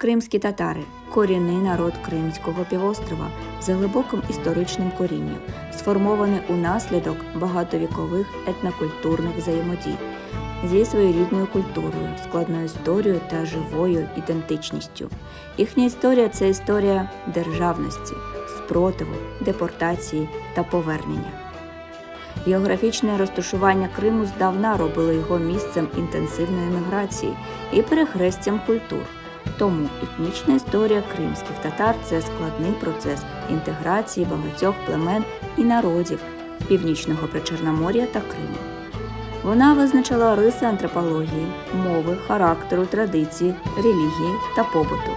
Кримські татари корінний народ Кримського півострова з глибоким історичним корінням, сформований унаслідок багатовікових етнокультурних взаємодій зі своєрідною культурою, складною історією та живою ідентичністю. Їхня історія це історія державності, спротиву, депортації та повернення. Географічне розташування Криму здавна робило його місцем інтенсивної міграції і перехрестям культур. Тому етнічна історія кримських татар це складний процес інтеграції багатьох племен і народів північного Причорномор'я та Криму. Вона визначила риси антропології, мови, характеру, традиції, релігії та побуту.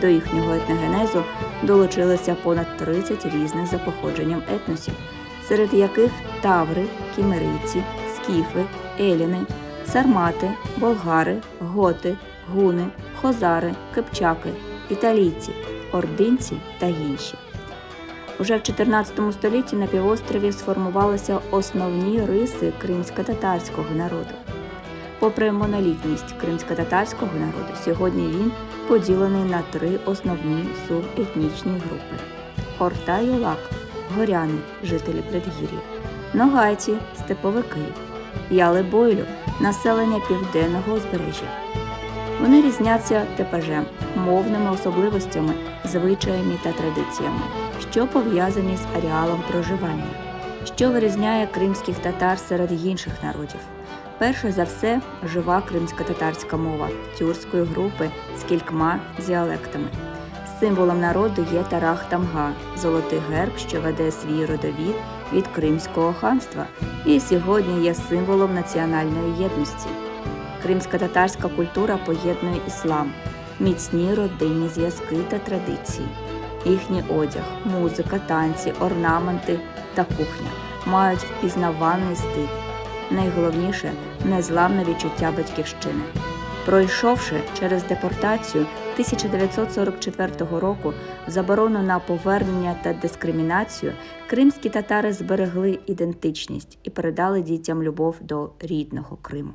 До їхнього етногенезу долучилося понад 30 різних за походженням етносів, серед яких таври, кімерійці, скіфи, еліни, сармати, болгари, готи, гуни, хозари, кипчаки, італійці, ординці та інші. Уже в 14 столітті на півострові сформувалися основні риси кримсько-татарського народу. Попри монолітність кримсько-татарського народу, сьогодні він поділений на три основні субетнічні групи: Орта Юлак, горяни, жителі предгір'я, ногайці, степовики, яли бойлю, населення південного узбережжя. Вони різняться типажем, мовними особливостями, звичаями та традиціями, що пов'язані з ареалом проживання, що вирізняє кримських татар серед інших народів. Перше за все жива кримсько-татарська мова тюркської групи з кількома діалектами. Символом народу є тарах тамга, золотий герб, що веде свій родовід від Кримського ханства, і сьогодні є символом національної єдності. Кримсько-татарська культура поєднує іслам, міцні родинні зв'язки та традиції. Їхній одяг, музика, танці, орнаменти та кухня мають впізнаваний стиль. Найголовніше незламне відчуття батьківщини. Пройшовши через депортацію 1944 року заборону на повернення та дискримінацію, кримські татари зберегли ідентичність і передали дітям любов до рідного Криму.